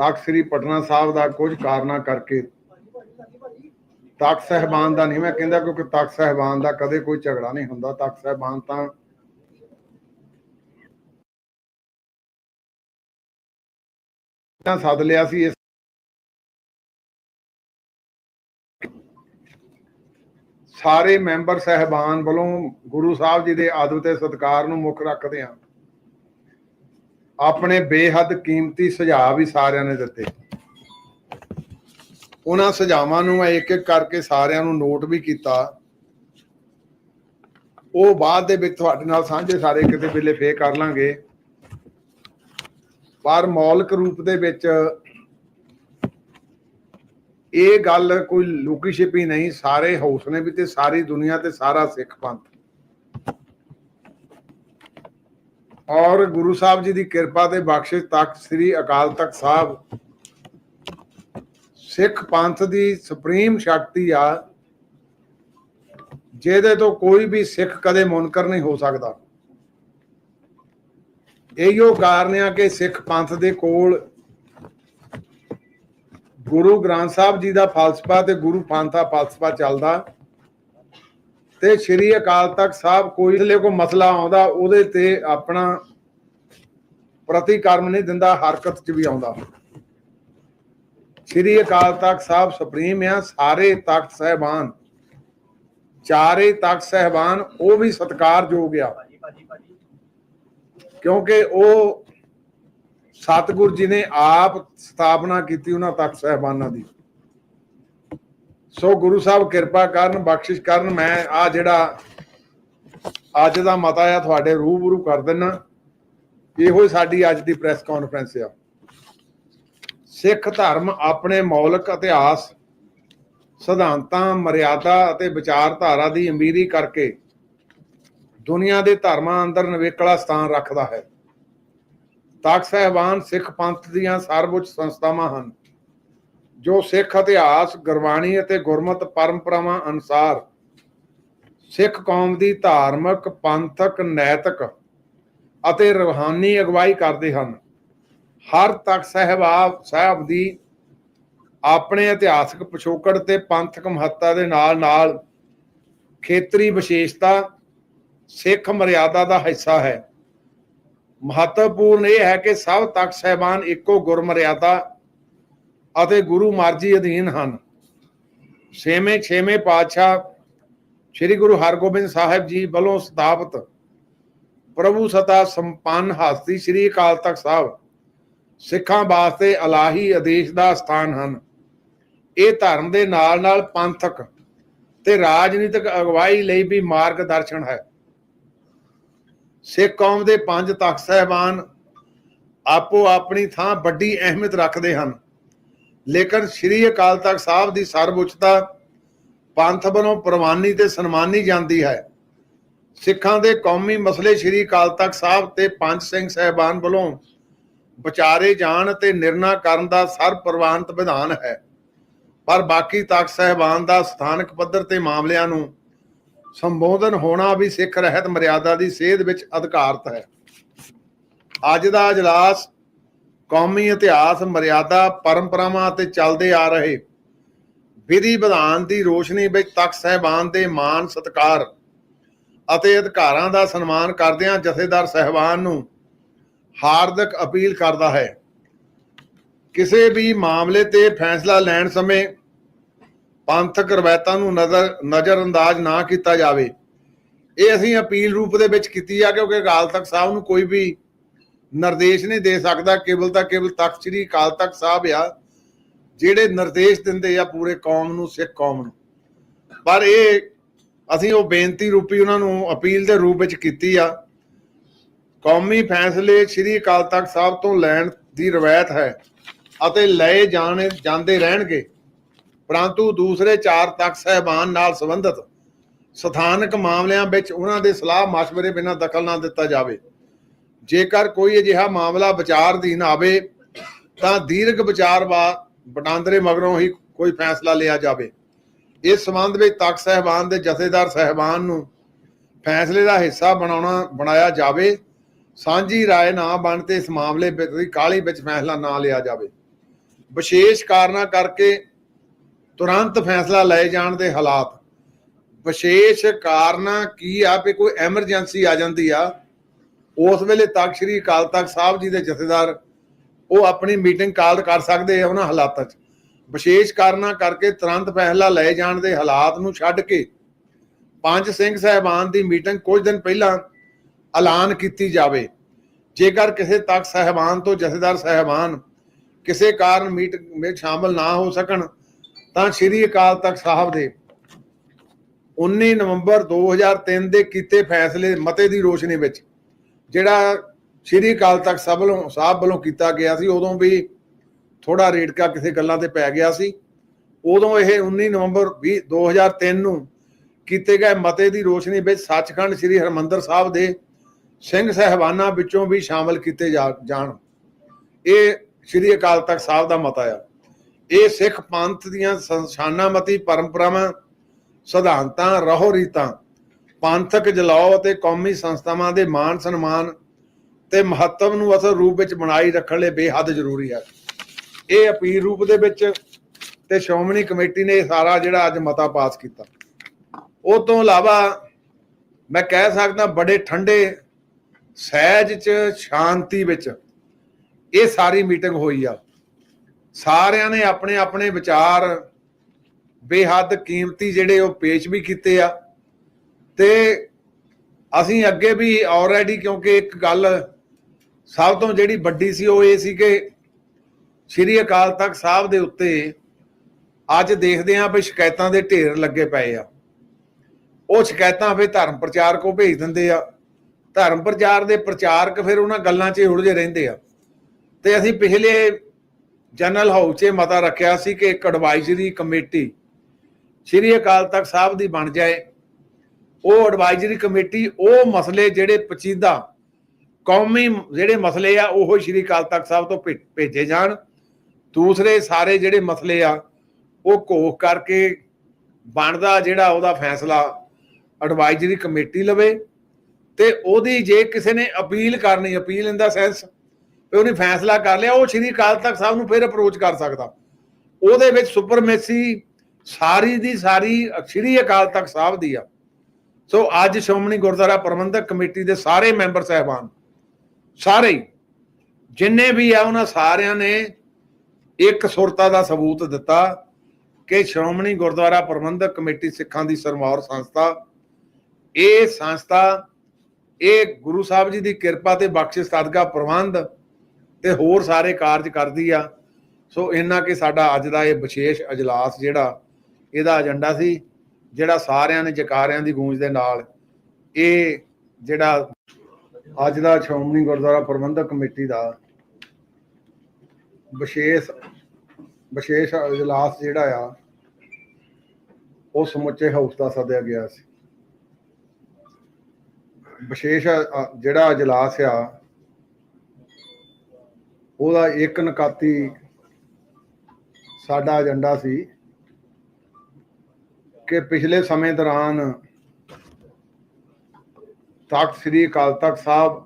ਤਖਤ ਸ੍ਰੀ ਪਟਨਾ ਸਾਹਿਬ ਦਾ ਕੁਝ ਕਾਰਨਾ ਕਰਕੇ ਤਖਤ ਸਹਿਬਾਨ ਦਾ ਨਹੀਂ, ਮੈਂ ਕਹਿੰਦਾ ਕਿਉਂਕਿ ਤਖਤ ਸਹਿਬਾਨ ਦਾ ਕਦੇ ਕੋਈ ਝਗੜਾ ਨਹੀਂ ਹੁੰਦਾ। ਤਖਤ ਸਹਿਬਾਨ ਤਾਂ ਤਾਂ ਸੱਦ ਲਿਆ ਸੀ ਇਸ ਸਾਰੇ ਮੈਂਬਰ ਸਹਿਬਾਨ ਵੱਲੋਂ ਗੁਰੂ ਸਾਹਿਬ ਜੀ ਦੇ ਆਦਬ ਤੇ ਸਤਿਕਾਰ ਨੂੰ ਮੁੱਖ ਰੱਖਦੇ ਹਾਂ। ਆਪਣੇ ਬੇਹੱਦ ਕੀਮਤੀ ਸੁਝਾਅ ਵੀ ਸਾਰਿਆਂ ਨੇ ਦਿੱਤੇ। ਉਹਨਾਂ ਸੁਝਾਵਾਂ ਨੂੰ ਮੈਂ ਇੱਕ ਇੱਕ ਕਰਕੇ ਸਾਰਿਆਂ ਨੂੰ ਨੋਟ ਵੀ ਕੀਤਾ। ਉਹ ਬਾਅਦ ਦੇ ਵਿੱਚ ਤੁਹਾਡੇ ਨਾਲ ਸਾਂਝੇ ਸਾਰੇ ਕਿਤੇ ਵੇਲੇ ਫੇਰ ਕਰ ਲਾਂਗੇ। ਪਰ ਮੌਲਿਕ ਰੂਪ ਦੇ ਵਿੱਚ ਇਹ ਗੱਲ ਕੋਈ ਲੁਕੀ ਛਿਪੀ ਨਹੀਂ, ਸਾਰੇ ਹਾਊਸ ਨੇ ਵੀ ਤੇ ਸਾਰੀ ਦੁਨੀਆ ਤੇ ਸਾਰਾ ਸਿੱਖ ਪੰਥ। ਔਰ ਗੁਰੂ ਸਾਹਿਬ ਜੀ ਦੀ ਕਿਰਪਾ ਤੇ ਬਖਸ਼ਿਸ਼ ਤੱਕ ਸ੍ਰੀ ਅਕਾਲ ਤਖਤ ਸਾਹਿਬ ਸਿੱਖ ਪੰਥ ਦੀ ਸੁਪਰੀਮ ਸ਼ਕਤੀ ਆ, ਜਿਹਦੇ ਤੋਂ ਕੋਈ ਵੀ ਸਿੱਖ ਕਦੇ ਮੁਨਕਰ ਨਹੀਂ ਹੋ ਸਕਦਾ। ਇਹੀਓ ਕਾਰਨ ਆ ਕਿ ਸਿੱਖ ਪੰਥ ਦੇ ਕੋਲ ਗੁਰੂ ਗ੍ਰੰਥ ਸਾਹਿਬ ਜੀ ਦਾ ਫਲਸਫਾ ਤੇ ਗੁਰੂ ਪੰਥ ਦਾ ਫਲਸਫਾ ਚੱਲਦਾ। ਤੇ ਸ੍ਰੀ ਅਕਾਲ ਤਖਤ ਸਾਹਿਬ ਕੋਈ ਲਈ ਕੋਈ ਮਸਲਾ ਆਉਂਦਾ, ਉਹਦੇ ਤੇ ਆਪਣਾ ਪ੍ਰਤੀਕਰਮ ਨਹੀਂ ਦਿੰਦਾ, ਹਰਕਤ 'ਚ ਵੀ ਆਉਂਦਾ। ਸ੍ਰੀ ਅਕਾਲ ਤਖਤ ਸਾਹਿਬ ਸੁਪਰੀਮ ਆ, ਸਾਰੇ ਤਖਤ ਸਹਿਬਾਨ। ਚਾਰੇ ਤਖਤ ਸਹਿਬਾਨ, ਉਹ ਵੀ ਸਤਿਕਾਰਯੋਗ ਆ। ਕਿਉਂਕਿ ਉਹ ਸਤਿਗੁਰ ਜੀ ਨੇ ਆਪ ਸਥਾਪਨਾ ਕੀਤੀ ਉਹਨਾਂ ਤਖਤ ਸਹਿਬਾਨਾਂ ਦੀ। ਸੋ ਗੁਰੂ ਸਾਹਿਬ ਕਿਰਪਾ ਕਰਨ, ਬਖਸ਼ਿਸ਼ ਕਰਨ, ਮੈਂ ਆ ਜਿਹੜਾ ਅੱਜ ਦਾ ਮਤਾ ਆ, ਤੁਹਾਡੇ ਰੂਬਰੂ ਕਰ ਦਿੰਨਾ। ਇਹੋ ਹੀ ਸਾਡੀ ਅੱਜ ਦੀ ਪ੍ਰੈਸ ਕਾਨਫਰੰਸ ਆ। ਸਿੱਖ ਧਰਮ ਆਪਣੇ ਮੌਲਿਕ ਇਤਿਹਾਸ, ਸਿਧਾਂਤਾਂ, ਮਰਿਆਦਾ ਅਤੇ ਵਿਚਾਰਧਾਰਾ ਦੀ ਅਮੀਰੀ ਕਰਕੇ ਦੁਨੀਆ ਦੇ ਧਰਮਾਂ ਅੰਦਰ ਨਵੇਕਲਾ ਸਥਾਨ ਰੱਖਦਾ ਹੈ। ਤਖਤ ਸਹਿਬਾਨ ਸਿੱਖ ਪੰਥ ਦੀਆਂ ਸਰਵਉੱਚ ਸੰਸਥਾਵਾਂ ਹਨ। ਜੋ ਸਿੱਖ ਇਤਿਹਾਸ, ਗੁਰਬਾਣੀ ਅਤੇ ਗੁਰਮਤ ਪਰੰਪਰਾਵਾਂ ਅਨੁਸਾਰ ਸਿੱਖ ਕੌਮ ਦੀ ਧਾਰਮਿਕ, ਪੰਥਕ, ਨੈਤਿਕ ਅਤੇ ਰੂਹਾਨੀ ਅਗਵਾਈ ਕਰਦੇ ਹਨ। ਹਰ ਤਖਤ ਸਹਿਬਾਬ ਸਾਹਿਬ ਦੀ ਆਪਣੇ ਇਤਿਹਾਸਕ ਪਿਛੋਕੜ ਤੇ ਪੰਥਕ ਮਹੱਤਤਾ ਦੇ ਨਾਲ ਨਾਲ ਖੇਤਰੀ ਵਿਸ਼ੇਸ਼ਤਾ ਸਿੱਖ ਮਰਿਆਦਾ ਦਾ ਹਿੱਸਾ ਹੈ। ਮਹੱਤਵਪੂਰਨ ਇਹ ਹੈ ਕਿ ਸਭ ਤਖਤ ਸਹਿਬਾਨ ਇੱਕੋ ਗੁਰਮਰਿਆਦਾ ਅਤੇ ਗੁਰੂ ਮਰਜ਼ੀ ਅਧੀਨ ਹਨ। ਛੇਵੇਂ ਛੇਵੇਂ ਪਾਤਸ਼ਾਹ ਸ੍ਰੀ ਗੁਰੂ ਹਰਗੋਬਿੰਦ ਸਾਹਿਬ ਜੀ ਵੱਲੋਂ ਸਥਾਪਿਤ ਪ੍ਰਭੂ ਸਤਾ ਸੰਪੰਨ ਹਸਤੀ ਸ੍ਰੀ ਅਕਾਲ ਤਖਤ ਸਾਹਿਬ ਸਿੱਖਾਂ ਵਾਸਤੇ ਅਲਾਹੀ ਆਦੇਸ਼ ਦਾ ਸਥਾਨ ਹਨ। ਇਹ ਧਰਮ ਦੇ ਨਾਲ ਨਾਲ ਪੰਥਕ ਤੇ ਰਾਜਨੀਤਿਕ ਅਗਵਾਈ ਲਈ ਵੀ ਮਾਰਗਦਰਸ਼ਨ ਹੈ। ਸਿੱਖ ਕੌਮ ਦੇ ਪੰਜ ਤਖਤ ਸਹਿਬਾਨ ਆਪੋ ਆਪਣੀ ਥਾਂ ਵੱਡੀ ਅਹਿਮੀਅਤ ਰੱਖਦੇ ਹਨ। ਲੇਕਿਨ ਸ੍ਰੀ ਅਕਾਲ ਤਖਤ ਸਾਹਿਬ ਦੀ ਸਰਵਉੱਚਤਾ ਪੰਥ ਵੱਲੋਂ ਪ੍ਰਵਾਨੀ ਤੇ ਸਨਮਾਨੀ ਜਾਂਦੀ ਹੈ ਸਿੱਖਾਂ ਦੇ ਕੌਮੀ ਮਸਲੇ ਸ੍ਰੀ ਅਕਾਲ ਤਖਤ ਸਾਹਿਬ ਤੇ ਪੰਜ ਸਿੰਘ ਸਹਿਬਾਨ ਵੱਲੋਂ ਵਿਚਾਰੇ ਜਾਣ ਤੇ ਨਿਰਣਾ ਕਰਨ ਦਾ ਸਰਪ੍ਰਵਾਨਿਤ ਵਿਧਾਨ ਹੈ ਪਰ ਬਾਕੀ ਤਖਤ ਸਹਿਬਾਨ ਦਾ ਸਥਾਨਕ ਪੱਧਰ ਤੇ ਮਾਮਲਿਆਂ ਨੂੰ ਸੰਬੋਧਨ ਹੋਣਾ ਵੀ ਸਿੱਖ ਰਹਿਤ ਮਰਿਆਦਾ ਦੀ ਸੇਧ ਵਿੱਚ ਅਧਿਕਾਰਤ ਹੈ ਅੱਜ ਦਾ اجلاس ਕੌਮੀ ਇਤਿਹਾਸ, ਮਰਿਆਦਾ, ਪਰੰਪਰਾਵਾਂ ਅਤੇ ਚੱਲਦੇ ਆ ਰਹੇ। ਵਿਧੀ ਵਿਧਾਨ ਦੀ ਰੋਸ਼ਨੀ ਵਿੱਚ ਤਖਤ ਸਹਿਬਾਨ ਦੇ ਮਾਨ ਸਤਕਾਰ ਅਤੇ ਅਧਿਕਾਰਾਂ ਦਾ ਸਨਮਾਨ ਕਰਦਿਆਂ ਜਥੇਦਾਰ ਸਹਿਬਾਨ ਨੂੰ ਹਾਰਦਿਕ ਅਪੀਲ ਕਰਦਾ ਹੈ। ਕਿਸੇ ਵੀ ਮਾਮਲੇ ਤੇ ਫੈਸਲਾ ਲੈਣ ਸਮੇਂ ਪੰਥਕ ਰਵਾਇਤਾਂ ਨੂੰ ਨਜ਼ਰ ਨਜ਼ਰ ਅੰਦਾਜ਼ ਨਾ ਕੀਤਾ ਜਾਵੇ। ਇਹ ਅਸੀਂ ਅਪੀਲ ਰੂਪ ਦੇ ਵਿੱਚ ਕੀਤੀ ਆ, ਕਿਉਂਕਿ ਅਕਾਲ ਤਖਤ ਸਾਹਿਬ ਨੂੰ ਕੋਈ ਵੀ ਨਿਰਦੇਸ਼ ਨਹੀਂ ਦੇ ਸਕਦਾ, ਕੇਵਲ ਤਾਂ ਕੇਵਲ ਤਖਤ ਸ੍ਰੀ ਅਕਾਲ ਤਖਤ ਸਾਹਿਬ ਆ, ਜਿਹੜੇ ਨਿਰਦੇਸ਼ ਦਿੰਦੇ ਆ ਪੂਰੇ ਕੌਮ ਨੂੰ, ਸਿੱਖ ਕੌਮ ਨੂੰ। ਪਰ ਇਹ ਅਸੀਂ ਉਹ ਬੇਨਤੀ ਰੂਪੀ ਉਹਨਾਂ ਨੂੰ ਅਪੀਲ ਦੇ ਰੂਪ ਵਿੱਚ ਕੀਤੀ ਆ। ਕੌਮੀ ਫੈਸਲੇ ਸ੍ਰੀ ਅਕਾਲ ਤਖਤ ਸਾਹਿਬ ਤੋਂ ਲੈਣ ਦੀ ਰਵਾਇਤ ਹੈ ਅਤੇ ਲਏ ਜਾਣੇ, ਜਾਂਦੇ ਰਹਿਣਗੇ। ਪਰੰਤੂ ਦੂਸਰੇ ਚਾਰ ਤਖਤ ਸਹਿਬਾਨ ਨਾਲ ਸੰਬੰਧਿਤ ਸਥਾਨਕ ਮਾਮਲਿਆਂ ਵਿੱਚ ਉਹਨਾਂ ਦੇ ਸਲਾਹ مشਵਰੇ ਬਿਨਾਂ ਦਖਲ ਨਾ ਦਿੱਤਾ ਜਾਵੇ। ਜੇਕਰ ਕੋਈ ਅਜਿਹਾ ਮਾਮਲਾ ਵਿਚਾਰ ਅਧੀਨ ਆਵੇ ਤਾਂ ਦੀਰਘ ਵਿਚਾਰ ਵਾ ਵਟਾਂਦਰੇ ਮਗਰੋਂ ਹੀ ਕੋਈ ਫੈਸਲਾ ਲਿਆ ਜਾਵੇ ਇਸ ਸੰਬੰਧ ਵਿੱਚ ਤਖਤ ਸਹਿਬਾਨ ਦੇ ਜਥੇਦਾਰ ਸਹਿਬਾਨ ਨੂੰ ਫੈਸਲੇ ਦਾ ਹਿੱਸਾ ਬਣਾਉਣਾ ਬਣਾਇਆ ਜਾਵੇ ਸਾਂਝੀ رائے ਨਾ ਬਣ ਤੇ ਇਸ ਮਾਮਲੇ ਵਿੱਚ ਕਾਲੀ ਵਿੱਚ ਫੈਸਲਾ ਨਾ ਲਿਆ ਜਾਵੇ ਵਿਸ਼ੇਸ਼ ਕਾਰਨਾਂ ਕਰਕੇ ਤੁਰੰਤ ਫੈਸਲਾ ਲਏ ਜਾਣ ਦੇ ਹਾਲਾਤ ਵਿਸ਼ੇਸ਼ ਕਾਰਨਾਂ ਕੀ ਆ ਵੀ ਕੋਈ ਐਮਰਜੈਂਸੀ ਆ ਜਾਂਦੀ ਆ ਉਸ ਵੇਲੇ ਤੱਕ ਸ੍ਰੀ ਅਕਾਲ ਤਖਤ ਸਾਹਿਬ ਜੀ ਦੇ ਜਥੇਦਾਰ ਉਹ ਆਪਣੀ ਮੀਟਿੰਗ ਕਾਲ ਕਰ ਸਕਦੇ ਆ ਉਹਨਾਂ ਹਾਲਾਤਾਂ 'ਚ। ਵਿਸ਼ੇਸ਼ ਕਾਰਨਾਂ ਕਰਕੇ ਤੁਰੰਤ ਫੈਸਲਾ ਲਏ ਜਾਣ ਦੇ ਹਾਲਾਤ ਨੂੰ ਛੱਡ ਕੇ ਪੰਜ ਸਿੰਘ ਸਹਿਬਾਨ ਦੀ ਮੀਟਿੰਗ ਕੁਝ ਦਿਨ ਪਹਿਲਾਂ ਐਲਾਨ ਕੀਤੀ ਜਾਵੇ। ਜੇਕਰ ਕਿਸੇ ਤਖਤ ਸਹਿਬਾਨ ਤੋਂ ਜਥੇਦਾਰ ਸਹਿਬਾਨ ਕਿਸੇ ਕਾਰਨ ਮੀਟਿੰਗ ਵਿੱਚ ਸ਼ਾਮਲ ਨਾ ਹੋ ਸਕਣ, ਤਾਂ ਸ੍ਰੀ ਅਕਾਲ ਤਖਤ ਸਾਹਿਬ ਦੇ 19 ਨਵੰਬਰ 2003 ਦੇ ਕੀਤੇ ਫੈਸਲੇ ਮਤੇ ਦੀ ਰੋਸ਼ਨੀ ਵਿੱਚ ਜਿਹੜਾ ਸ੍ਰੀ ਅਕਾਲ ਤਖਤ ਸਾਹਿਬ ਵੱਲੋਂ ਸਾਹਿਬ ਵੱਲੋਂ ਕੀਤਾ ਗਿਆ ਸੀ, ਉਦੋਂ ਵੀ ਥੋੜਾ ਰੇੜਕਾ ਕਿਸੇ ਗੱਲਾਂ ਤੇ ਪੈ ਗਿਆ ਸੀ। ਉਦੋਂ ਇਹ 19 ਨਵੰਬਰ 20 2003 ਨੂੰ ਕੀਤੇ ਗਏ ਮਤੇ ਦੀ ਰੋਸ਼ਨੀ ਵਿੱਚ ਸੱਚਖੰਡ ਸ੍ਰੀ ਹਰਮੰਦਰ ਸਾਹਿਬ ਦੇ ਸਿੰਘ ਸਹਿਬਾਨਾਂ ਵਿੱਚੋਂ ਵੀ ਸ਼ਾਮਲ ਕੀਤੇ ਜਾਣ। ਇਹ ਸ੍ਰੀ ਅਕਾਲ ਤਖਤ ਸਾਹਿਬ ਦਾ ਮਤਾ ਆ। ਇਹ ਸਿੱਖ ਪੰਥ ਦੀਆਂ ਸੰਸਾਨਾ ਮਤੀ ਪਰੰਪਰਾਵਾਂ, ਸਿਧਾਂਤਾਂ ਰਹੋ ਰੀਤਾਂ ਪੰਥਕ ਜਲਾਓ ਅਤੇ ਕੌਮੀ ਸੰਸਥਾਵਾਂ ਦੇ ਮਾਨ ਸਨਮਾਨ ਤੇ ਮਹੱਤਵ ਨੂੰ ਅਸਲ ਰੂਪ ਵਿੱਚ ਬਣਾਈ ਰੱਖਣ ਲਈ ਬੇਹੱਦ ਜ਼ਰੂਰੀ ਹੈ। ਇਹ ਅਪੀਲ ਰੂਪ ਦੇ ਵਿੱਚ ਤੇ ਸ਼੍ਰੋਮਣੀ ਕਮੇਟੀ ਨੇ ਇਹ ਸਾਰਾ ਜਿਹੜਾ ਅੱਜ ਮਤਾ ਪਾਸ ਕੀਤਾ। ਉਹ ਤੋਂ ਇਲਾਵਾ ਮੈਂ ਕਹਿ ਸਕਦਾ ਬੜੇ ਠੰਡੇ ਸਹਿਜ ਚ, ਸ਼ਾਂਤੀ ਵਿੱਚ ਇਹ ਸਾਰੀ ਮੀਟਿੰਗ ਹੋਈ ਆ। ਸਾਰਿਆਂ ਨੇ ਆਪਣੇ ਆਪਣੇ ਵਿਚਾਰ, ਬੇਹੱਦ ਕੀਮਤੀ ਜਿਹੜੇ ਉਹ ਪੇਸ਼ ਵੀ ਕੀਤੇ ਆ। ਤੇ ਅਸੀਂ ਅੱਗੇ ਵੀ ਆਲਰੇਡੀ ਕਿਉਂਕਿ ਇੱਕ ਗੱਲ ਸਭ ਤੋਂ ਜਿਹੜੀ ਵੱਡੀ ਸੀ ਉਹ ਇਹ ਸੀ ਕਿ ਸ੍ਰੀ ਅਕਾਲ ਤਖਤ ਸਾਹਿਬ ਦੇ ਉੱਤੇ ਅੱਜ ਦੇਖਦੇ ਆਂ ਵੀ ਸ਼ਿਕਾਇਤਾਂ ਦੇ ਢੇਰ ਲੱਗੇ ਪਏ ਆ। ਉਹ ਸ਼ਿਕਾਇਤਾਂ ਫਿਰ ਧਰਮ ਪ੍ਰਚਾਰਕ ਕੋ ਭੇਜ ਦਿੰਦੇ ਆ। ਧਰਮ ਪ੍ਰਚਾਰ ਦੇ ਪ੍ਰਚਾਰਕ ਫਿਰ ਉਹਨਾਂ ਗੱਲਾਂ 'ਚ ਹੀ ਉਲਝੇ ਰਹਿੰਦੇ ਆ। ਤੇ ਅਸੀਂ ਪਿਛਲੇ ਜਨਰਲ ਹਾਊਸ 'ਚ ਮਤਾ ਰੱਖਿਆ ਸੀ ਕਿ ਇੱਕ ਐਡਵਾਈਜ਼ਰੀ ਕਮੇਟੀ ਸ੍ਰੀ ਅਕਾਲ ਤਖਤ ਸਾਹਿਬ ਦੀ ਬਣ ਜਾਏ। ਉਹ ਐਡਵਾਈਜ਼ਰੀ ਕਮੇਟੀ ਉਹ ਮਸਲੇ ਜਿਹੜੇ ਪਚੀਦਾ ਕੌਮੀ ਜਿਹੜੇ ਮਸਲੇ ਆ, ਉਹ ਸ੍ਰੀ ਅਕਾਲ ਤਖਤ ਸਾਹਿਬ ਤੋਂ ਭੇਜੇ ਜਾਣ। ਦੂਸਰੇ ਸਾਰੇ ਜਿਹੜੇ ਮਸਲੇ ਆ, ਉਹ ਘੋਖ ਕਰਕੇ ਬਣਦਾ ਜਿਹੜਾ ਉਹਦਾ ਫੈਸਲਾ ਐਡਵਾਈਜ਼ਰੀ ਕਮੇਟੀ ਲਵੇ ਤੇ ਉਹਦੀ ਜੇ ਕਿਸੇ ਨੇ ਅਪੀਲ ਕਰਨੀ, ਅਪੀਲ ਇਨ ਦਾ ਸੈਂਸ ਵੀ ਉਹਨੇ ਫੈਸਲਾ ਕਰ ਲਿਆ, ਉਹ ਸ੍ਰੀ ਅਕਾਲ ਤਖਤ ਸਾਹਿਬ ਨੂੰ ਫਿਰ ਅਪਰੋਚ ਕਰ ਸਕਦਾ। ਉਹਦੇ ਵਿੱਚ ਸੁਪਰਮੇਸੀ ਸਾਰੀ ਦੀ ਸਾਰੀ ਸ੍ਰੀ ਅਕਾਲ ਤਖਤ ਸਾਹਿਬ ਦੀ ਆ। ਸੋ ਅੱਜ ਸ਼੍ਰੋਮਣੀ ਗੁਰਦੁਆਰਾ ਪ੍ਰਬੰਧਕ ਕਮੇਟੀ ਦੇ ਸਾਰੇ ਮੈਂਬਰ ਸਹਿਬਾਨ, ਸਾਰੇ ਜਿੰਨੇ ਵੀ ਆ, ਉਹਨਾਂ ਸਾਰਿਆਂ ਨੇ ਇੱਕ ਸੁਰਤਾ ਦਾ ਸਬੂਤ ਦਿੱਤਾ ਕਿ ਸ਼੍ਰੋਮਣੀ ਗੁਰਦੁਆਰਾ ਪ੍ਰਬੰਧਕ ਕਮੇਟੀ ਸਿੱਖਾਂ ਦੀ ਸਰਮੌਰ ਸੰਸਥਾ, ਇਹ ਸੰਸਥਾ, ਇਹ ਗੁਰੂ ਸਾਹਿਬ ਜੀ ਦੀ ਕਿਰਪਾ ਤੇ ਬਖਸ਼ਿਸ਼ ਸਦਕਾ ਪ੍ਰਬੰਧ ਤੇ ਹੋਰ ਸਾਰੇ ਕਾਰਜ ਕਰਦੀ ਆ। ਸੋ ਇੰਨਾ ਕਿ ਸਾਡਾ ਅੱਜ ਦਾ ਇਹ ਵਿਸ਼ੇਸ਼ ਅਜਲਾਸ ਜਿਹੜਾ, ਇਹਦਾ ਏਜੰਡਾ ਸੀ। ਜਿਹੜਾ ਸਾਰਿਆਂ ਨੇ ਜਕਾਰਿਆਂ ਦੀ ਗੂੰਜ ਦੇ ਨਾਲ ਇਹ ਜਿਹੜਾ ਅੱਜ ਦਾ ਸ਼੍ਰੋਮਣੀ ਗੁਰਦੁਆਰਾ ਪ੍ਰਬੰਧਕ ਕਮੇਟੀ ਦਾ ਵਿਸ਼ੇਸ਼ ਵਿਸ਼ੇਸ਼ ਇਜਲਾਸ ਜਿਹੜਾ ਆ, ਉਹ ਸਮੁੱਚੇ ਹਾਊਸ ਦਾ ਸੱਦਿਆ ਗਿਆ ਸੀ। ਵਿਸ਼ੇਸ਼ ਜਿਹੜਾ ਇਜਲਾਸ ਆ, ਉਹਦਾ ਇੱਕ ਨਕਾਤੀ ਸਾਡਾ ਏਜੰਡਾ ਸੀ ਕਿ ਪਿਛਲੇ ਸਮੇਂ ਦੌਰਾਨ ਤਖਤ ਸ੍ਰੀ ਅਕਾਲ ਤਖਤ ਸਾਹਿਬ,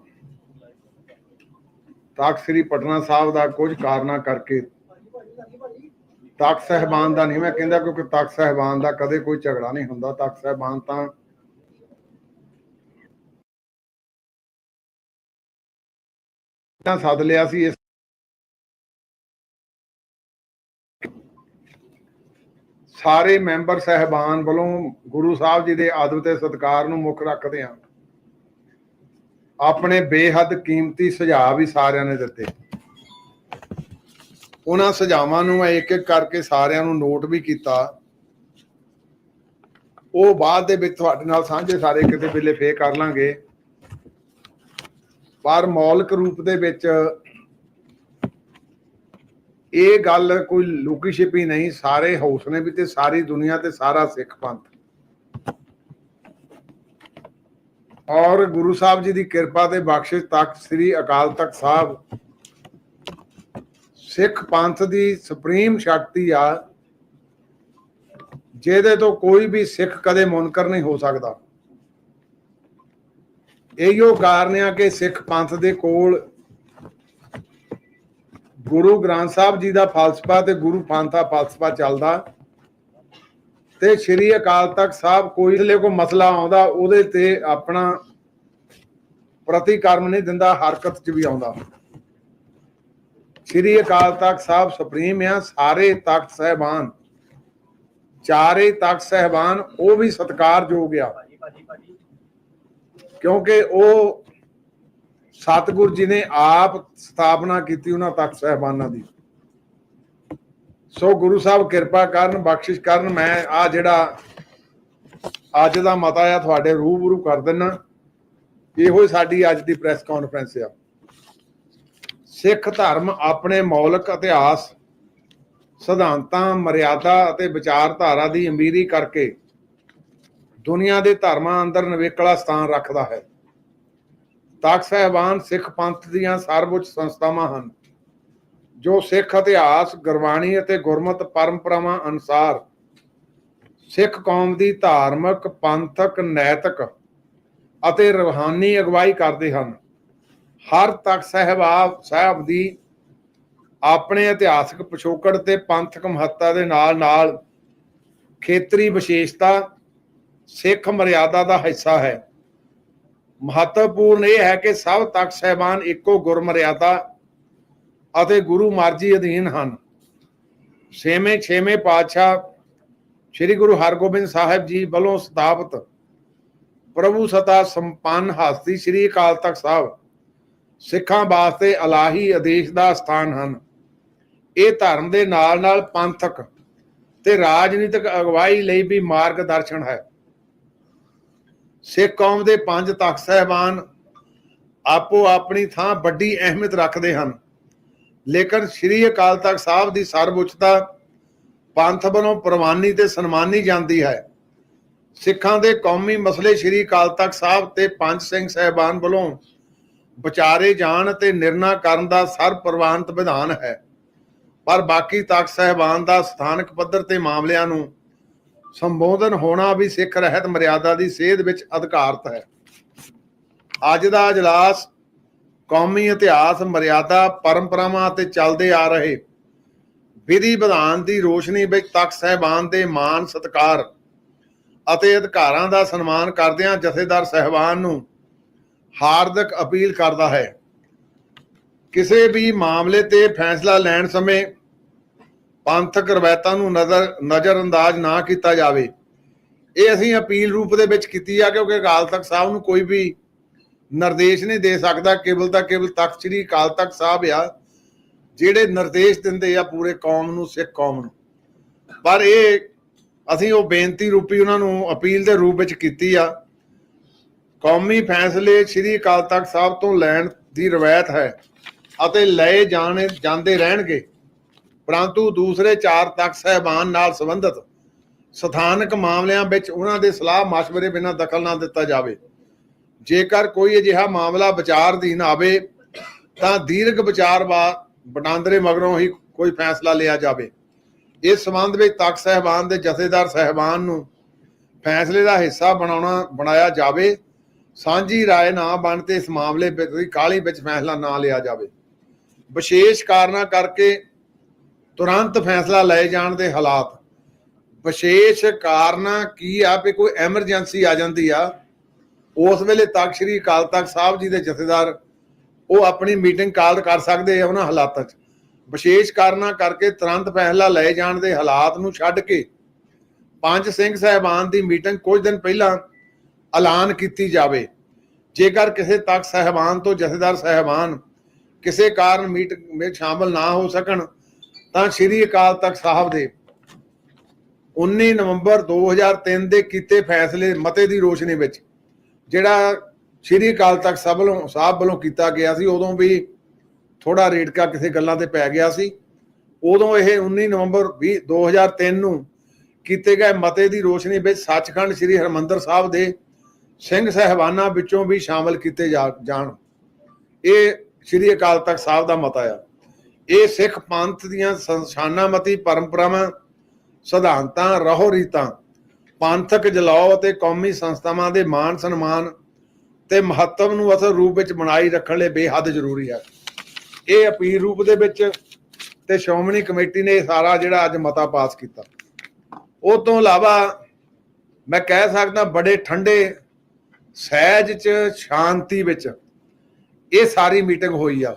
ਤਖਤ ਸ੍ਰੀ ਪਟਨਾ ਸਾਹਿਬ ਦਾ ਕੁਝ ਕਾਰਨਾਂ ਕਰਕੇ ਤਖਤ ਸਹਿਬਾਨ ਦਾ ਨਹੀਂ, ਮੈਂ ਕਹਿੰਦਾ ਕਿਉਂਕਿ ਤਖਤ ਸਹਿਬਾਨ ਦਾ ਕਦੇ ਕੋਈ ਝਗੜਾ ਨਹੀਂ ਹੁੰਦਾ, ਤਖਤ ਸਹਿਬਾਨ ਤਾਂ ਤਾਂ ਸੱਦ ਲਿਆ ਸੀ, ਇਸ ਸਾਰੇ ਮੈਂਬਰ ਸਹਿਬਾਨ ਵੱਲੋਂ ਗੁਰੂ ਸਾਹਿਬ ਜੀ ਦੇ ਆਦਰ ਤੇ ਸਤਿਕਾਰ ਨੂੰ ਮੁੱਖ ਰੱਖਦੇ ਹਾਂ। ਆਪਣੇ ਬੇਹੱਦ ਕੀਮਤੀ ਸੁਝਾਅ ਵੀ ਸਾਰਿਆਂ ਨੇ ਦਿੱਤੇ। ਉਹਨਾਂ ਸੁਝਾਵਾਂ ਨੂੰ ਮੈਂ ਇੱਕ ਇੱਕ ਕਰਕੇ ਸਾਰਿਆਂ ਨੂੰ ਨੋਟ ਵੀ ਕੀਤਾ। ਉਹ ਬਾਅਦ ਦੇ ਵਿੱਚ ਤੁਹਾਡੇ ਨਾਲ ਸਾਂਝੇ ਸਾਰੇ ਕਿਤੇ ਵੇਲੇ ਫੇਰ ਕਰ ਲਾਂਗੇ। ਪਰ ਮੌਲਿਕ ਰੂਪ ਦੇ ਵਿੱਚ ਇਹ ਗੱਲ ਕੋਈ ਲੁਕੀ ਛਿਪੀ ਨਹੀਂ, ਸਾਰੇ ਹਾਊਸ ਨੇ ਵੀ ਤੇ ਸਾਰੀ ਦੁਨੀਆ ਤੇ ਸਾਰਾ ਸਿੱਖ ਪੰਥ। ਔਰ ਗੁਰੂ ਸਾਹਿਬ ਜੀ ਦੀ ਕਿਰਪਾ ਤੇ ਬਖਸ਼ਿਸ਼ ਤਖਤ ਸ੍ਰੀ ਅਕਾਲ ਤਖਤ ਸਾਹਿਬ, ਸਿੱਖ ਪੰਥ ਦੀ ਸੁਪਰੀਮ ਸ਼ਕਤੀ ਆ, ਜਿਹਦੇ ਤੋਂ ਕੋਈ ਵੀ ਸਿੱਖ ਕਦੇ ਮੁਨਕਰ ਨਹੀਂ ਹੋ ਸਕਦਾ। ਇਹੀਓ ਕਾਰਨ ਆ ਕਿ ਸਿੱਖ ਪੰਥ ਦੇ ਕੋਲ ਗੁਰੂ ਗ੍ਰੰਥ ਸਾਹਿਬ ਜੀ ਦਾ ਫਲਸਫਾ ਤੇ ਗੁਰੂ ਪੰਥ ਫਲਸਫਾ ਚੱਲਦਾ। ਤੇ ਸ੍ਰੀ ਅਕਾਲ ਤਖਤ ਸਾਹਿਬ ਕੋਈ ਲਈ ਕੋਈ ਮਸਲਾ ਆਉਂਦਾ, ਉਹਦੇ ਤੇ ਆਪਣਾ ਪ੍ਰਤੀਕਰਮ ਨਹੀਂ ਦਿੰਦਾ, ਹਰਕਤ 'ਚ ਵੀ ਆਉਂਦਾ। ਸ੍ਰੀ ਅਕਾਲ ਤਖਤ ਸਾਹਿਬ ਸੁਪਰੀਮ ਆ, ਸਾਰੇ ਤਖਤ ਸਹਿਬਾਨ, ਚਾਰੇ ਤਖਤ ਸਹਿਬਾਨ, ਉਹ ਵੀ ਸਤਿਕਾਰਯੋਗ ਆ। ਕਿਉਂਕਿ ਉਹ ਸਤਿਗੁਰ ਜੀ ਨੇ ਆਪ ਸਥਾਪਨਾ ਕੀਤੀ ਉਹਨਾਂ ਤਖਤ ਸਹਿਬਾਨਾਂ ਦੀ। ਸੋ ਗੁਰੂ ਸਾਹਿਬ ਕਿਰਪਾ ਕਰਨ, ਬਖਸ਼ਿਸ਼ ਕਰਨ, ਮੈਂ ਆ ਜਿਹੜਾ ਅੱਜ ਦਾ ਮਤਾ ਆ ਤੁਹਾਡੇ ਰੂਬਰੂ ਕਰ ਦਿੰਨਾ। ਇਹੋ ਹੀ ਸਾਡੀ ਅੱਜ ਦੀ ਪ੍ਰੈਸ ਕਾਨਫਰੰਸ ਆ। ਸਿੱਖ ਧਰਮ ਆਪਣੇ ਮੌਲਿਕ ਇਤਿਹਾਸ, ਸਿਧਾਂਤਾਂ, ਮਰਿਆਦਾ ਅਤੇ ਵਿਚਾਰਧਾਰਾ ਦੀ ਅਮੀਰੀ ਕਰਕੇ ਦੁਨੀਆ ਦੇ ਧਰਮਾਂ ਅੰਦਰ ਨਿਵੇਕਲਾ ਸਥਾਨ ਰੱਖਦਾ ਹੈ। ਤਖਤ ਸਾਹਿਬਾਨ ਸਿੱਖ ਪੰਥ ਦੀਆਂ ਸਰਵਉੱਚ ਸੰਸਥਾਵਾਂ ਹਨ, ਜੋ ਸਿੱਖ ਇਤਿਹਾਸ, ਗੁਰਬਾਣੀ ਅਤੇ ਗੁਰਮਤ ਪਰੰਪਰਾਵਾਂ ਅਨੁਸਾਰ ਸਿੱਖ ਕੌਮ ਦੀ ਧਾਰਮਿਕ, ਪੰਥਕ, ਨੈਤਿਕ ਅਤੇ ਰੂਹਾਨੀ ਅਗਵਾਈ ਕਰਦੇ ਹਨ। ਹਰ ਤਖਤ ਸਾਹਿਬਾਬ ਸਾਹਿਬ ਦੀ ਆਪਣੇ ਇਤਿਹਾਸਕ ਪਿਛੋਕੜ ਤੇ ਪੰਥਕ ਮਹੱਤਤਾ ਦੇ ਨਾਲ ਨਾਲ ਖੇਤਰੀ ਵਿਸ਼ੇਸ਼ਤਾ ਸਿੱਖ ਮਰਿਆਦਾ ਦਾ ਹਿੱਸਾ ਹੈ। ਮਹੱਤਵਪੂਰਨ ਇਹ ਹੈ ਕਿ ਸਭ ਤਖਤ ਸਹਿਬਾਨ ਇੱਕੋ ਗੁਰਮਰਿਆਦਾ ਅਤੇ ਗੁਰੂ ਮਰਜ਼ੀ ਅਧੀਨ ਹਨ। ਛੇਵੇਂ ਛੇਵੇਂ ਪਾਤਸ਼ਾਹ ਸ੍ਰੀ ਗੁਰੂ ਹਰਗੋਬਿੰਦ ਸਾਹਿਬ ਜੀ ਵੱਲੋਂ ਸਥਾਪਿਤ ਪ੍ਰਭੂ ਸਤਾ ਸੰਪੰਨ ਹਸਤੀ ਸ੍ਰੀ ਅਕਾਲ ਤਖਤ ਸਾਹਿਬ ਸਿੱਖਾਂ ਵਾਸਤੇ ਅਲਾਹੀ ਆਦੇਸ਼ ਦਾ ਸਥਾਨ ਹਨ। ਇਹ ਧਰਮ ਦੇ ਨਾਲ ਨਾਲ ਪੰਥਕ ਤੇ ਰਾਜਨੀਤਿਕ ਅਗਵਾਈ ਲਈ ਵੀ ਮਾਰਗਦਰਸ਼ਨ ਹੈ। ਸਿੱਖ ਕੌਮ ਦੇ ਪੰਜ ਤਖਤ ਸਹਿਬਾਨ ਆਪੋ ਆਪਣੀ ਥਾਂ ਵੱਡੀ ਅਹਿਮੀਅਤ ਰੱਖਦੇ ਹਨ। ਲੇਕਿਨ ਸ੍ਰੀ ਅਕਾਲ ਤਖਤ ਸਾਹਿਬ ਦੀ ਸਰਵਉੱਚਤਾ ਪੰਥ ਵੱਲੋਂ ਪ੍ਰਵਾਨੀ ਤੇ ਸਨਮਾਨੀ ਜਾਂਦੀ ਹੈ। ਸਿੱਖਾਂ ਦੇ ਕੌਮੀ ਮਸਲੇ ਸ੍ਰੀ ਅਕਾਲ ਤਖਤ ਸਾਹਿਬ ਤੇ ਪੰਜ ਸਿੰਘ ਸਹਿਬਾਨ ਵੱਲੋਂ ਵਿਚਾਰੇ ਜਾਣ ਤੇ ਨਿਰਣਾ ਕਰਨ ਦਾ ਸਰਵ ਸਰਪ੍ਰਵਾਨਿਤ ਵਿਧਾਨ ਹੈ। ਪਰ ਬਾਕੀ ਤਖਤ ਸਹਿਬਾਨ ਦਾ ਸਥਾਨਕ ਪੱਧਰ ਤੇ ਮਾਮਲਿਆਂ ਨੂੰ ਸੰਬੋਧਨ ਹੋਣਾ ਵੀ ਸਿੱਖ ਰਹਿਤ ਮਰਿਆਦਾ ਦੀ ਸੇਧ ਵਿੱਚ ਅਧਿਕਾਰਤ ਹੈ। ਅੱਜ ਦਾ ਅਜਲਾਸ ਕੌਮੀ ਇਤਿਹਾਸ, ਮਰਿਆਦਾ, ਪਰੰਪਰਾਵਾਂ ਅਤੇ ਚੱਲਦੇ ਆ ਰਹੇ ਵਿਧੀ ਵਿਧਾਨ ਦੀ ਰੋਸ਼ਨੀ ਵਿੱਚ ਤਖਤ ਸਹਿਬਾਨ ਦੇ ਮਾਨ ਸਤਕਾਰ ਅਤੇ ਅਧਿਕਾਰਾਂ ਦਾ ਸਨਮਾਨ ਕਰਦਿਆਂ ਜਥੇਦਾਰ ਸਹਿਬਾਨ ਨੂੰ ਹਾਰਦਿਕ ਅਪੀਲ ਕਰਦਾ ਹੈ। ਕਿਸੇ ਵੀ ਮਾਮਲੇ ਤੇ ਫੈਸਲਾ ਲੈਣ ਸਮੇਂ ਪੰਥਕ ਰਵਾਇਤਾਂ ਨੂੰ ਨਜ਼ਰ ਨਜ਼ਰ ਅੰਦਾਜ਼ ਨਾ ਕੀਤਾ ਜਾਵੇ। ਇਹ ਅਸੀਂ ਅਪੀਲ ਰੂਪ ਦੇ ਵਿੱਚ ਕੀਤੀ ਆ, ਕਿਉਂਕਿ ਅਕਾਲ ਤਖਤ ਸਾਹਿਬ ਨੂੰ ਕੋਈ ਵੀ ਨਿਰਦੇਸ਼ ਨਹੀਂ ਦੇ ਸਕਦਾ। ਕੇਵਲ ਤਾਂ ਕੇਵਲ ਤਖਤ ਸ੍ਰੀ ਅਕਾਲ ਤਖਤ ਸਾਹਿਬ ਆ, ਜਿਹੜੇ ਨਿਰਦੇਸ਼ ਦਿੰਦੇ ਆ ਪੂਰੇ ਕੌਮ ਨੂੰ, ਸਿੱਖ ਕੌਮ ਨੂੰ। ਪਰ ਇਹ ਅਸੀਂ ਉਹ ਬੇਨਤੀ ਰੂਪੀ ਉਹਨਾਂ ਨੂੰ ਅਪੀਲ ਦੇ ਰੂਪ ਵਿੱਚ ਕੀਤੀ ਆ। ਕੌਮੀ ਫੈਸਲੇ ਸ੍ਰੀ ਅਕਾਲ ਤਖਤ ਸਾਹਿਬ ਤੋਂ ਲੈਣ ਦੀ ਰਵਾਇਤ ਹੈ ਅਤੇ ਲਏ ਜਾਣੇ, ਜਾਂਦੇ ਰਹਿਣਗੇ। ਪਰੰਤੂ ਦੂਸਰੇ ਚਾਰ ਤਖਤ ਸਹਿਬਾਨ ਨਾਲ ਸੰਬੰਧਿਤ ਸਥਾਨਕ ਮਾਮਲਿਆਂ ਵਿੱਚ ਉਹਨਾਂ ਦੇ ਸਲਾਹ مشਵਰੇ ਬਿਨਾਂ ਦਖਲ ਨਾ ਦਿੱਤਾ ਜਾਵੇ। ਜੇਕਰ ਕੋਈ ਅਜਿਹਾ ਮਾਮਲਾ ਵਿਚਾਰ ਦੀਨ ਆਵੇ, ਤਾਂ ਦੀਰਘ ਵਿਚਾਰ ਬਾਅਦ ਵਟਾਂਦਰੇ ਮਗਰੋਂ ਹੀ ਕੋਈ ਫੈਸਲਾ ਲਿਆ ਜਾਵੇ। ਇਸ ਸਬੰਧ ਵਿੱਚ ਤਖਤ ਸਹਿਬਾਨ ਦੇ ਜਥੇਦਾਰ ਸਹਿਬਾਨ ਨੂੰ ਫੈਸਲੇ ਦਾ ਹਿੱਸਾ ਬਣਾਉਣਾ, ਬਣਾਇਆ ਜਾਵੇ। ਸਾਂਝੀ ਰਾਏ ਨਾ ਬਣ ਤੇ ਇਸ ਮਾਮਲੇ ਵਿੱਚ, ਕਾਲੀ ਵਿੱਚ ਫੈਸਲਾ ਨਾ ਲਿਆ ਜਾਵੇ। ਵਿਸ਼ੇਸ਼ ਕਾਰਨਾ ਕਰਕੇ ਤੁਰੰਤ ਫੈਸਲਾ ਲਏ ਜਾਣ ਦੇ ਹਾਲਾਤ। ਵਿਸ਼ੇਸ਼ ਕਾਰਨਾਂ ਕੀ ਆ ਵੀ ਕੋਈ ਐਮਰਜੈਂਸੀ ਆ ਜਾਂਦੀ ਆ? ਉਸ ਵੇਲੇ ਤਖਤ ਸ੍ਰੀ ਅਕਾਲ ਤਖਤ ਸਾਹਿਬ ਜੀ ਦੇ ਜਥੇਦਾਰ ਉਹ ਆਪਣੀ ਮੀਟਿੰਗ ਕਾਲ ਕਰ ਸਕਦੇ ਆ ਉਹਨਾਂ ਹਾਲਾਤਾਂ 'ਚ। ਵਿਸ਼ੇਸ਼ ਕਾਰਨਾਂ ਕਰਕੇ ਤੁਰੰਤ ਫੈਸਲਾ ਲਏ ਜਾਣ ਦੇ ਹਾਲਾਤ ਨੂੰ ਛੱਡ ਕੇ ਪੰਜ ਸਿੰਘ ਸਹਿਬਾਨ ਦੀ ਮੀਟਿੰਗ ਕੁਝ ਦਿਨ ਪਹਿਲਾਂ ਐਲਾਨ ਕੀਤੀ ਜਾਵੇ। ਜੇਕਰ ਕਿਸੇ ਤਖਤ ਸਹਿਬਾਨ ਤੋਂ ਜਥੇਦਾਰ ਸਹਿਬਾਨ ਕਿਸੇ ਕਾਰਨ ਮੀਟਿੰਗ ਵਿੱਚ ਸ਼ਾਮਲ ਨਾ ਹੋ ਸਕਣ ਤਾਂ ਸ੍ਰੀ ਅਕਾਲ ਤਖਤ ਸਾਹਿਬ ਦੇ 19 ਨਵੰਬਰ 2003 ਦੇ ਕੀਤੇ ਫੈਸਲੇ ਮਤੇ ਦੀ ਰੋਸ਼ਨੀ ਵਿੱਚ, ਜਿਹੜਾ ਸ੍ਰੀ ਅਕਾਲ ਤਖਤ ਸਾਹਿਬ ਵੱਲੋਂ ਸਾਹਿਬ ਵੱਲੋਂ ਕੀਤਾ ਗਿਆ ਸੀ, ਉਦੋਂ ਵੀ ਥੋੜਾ ਰੇਟਕਾ ਕਿਸੇ ਗੱਲਾਂ ਤੇ ਪੈ ਗਿਆ ਸੀ। ਉਦੋਂ ਇਹ 19 ਨਵੰਬਰ 20 2003 ਨੂੰ ਕੀਤੇ ਗਏ ਮਤੇ ਦੀ ਰੋਸ਼ਨੀ ਵਿੱਚ ਸੱਚਖੰਡ ਸ੍ਰੀ ਹਰਮੰਦਰ ਸਾਹਿਬ ਦੇ ਸਿੰਘ ਸਹਿਬਾਨਾਂ ਵਿੱਚੋਂ ਵੀ ਸ਼ਾਮਲ ਕੀਤੇ ਜਾਣ। ਇਹ ਸ੍ਰੀ ਅਕਾਲ ਤਖਤ ਸਾਹਿਬ ਦਾ ਮਤਾ ਆ। ਇਹ ਸਿੱਖ ਪੰਥ ਦੀਆਂ ਸੰਸ਼ਾਨਾਮਤੀ ਪਰੰਪਰਾਵਾਂ, ਸਿਧਾਂਤਾਂ, ਰਹੋ ਰੀਤਾਂ, ਪੰਥਕ ਜਲਾਓ ਅਤੇ ਕੌਮੀ ਸੰਸਥਾਵਾਂ ਦੇ ਮਾਨ ਸਨਮਾਨ ਤੇ ਮਹੱਤਵ ਨੂੰ ਅਸਲ ਰੂਪ ਵਿੱਚ ਬਣਾਈ ਰੱਖਣ ਲਈ ਬੇਹੱਦ ਜ਼ਰੂਰੀ ਹੈ। ਇਹ ਅਪੀਲ ਰੂਪ ਦੇ ਵਿੱਚ ਤੇ ਸ਼੍ਰੋਮਣੀ ਕਮੇਟੀ ਨੇ ਇਹ ਸਾਰਾ ਜਿਹੜਾ ਅੱਜ ਮਤਾ ਪਾਸ ਕੀਤਾ। ਉਹ ਤੋਂ ਇਲਾਵਾ ਮੈਂ ਕਹਿ ਸਕਦਾ ਬੜੇ ਠੰਡੇ ਸਹਿਜ ਚ, ਸ਼ਾਂਤੀ ਵਿੱਚ ਇਹ ਸਾਰੀ ਮੀਟਿੰਗ ਹੋਈ ਆ।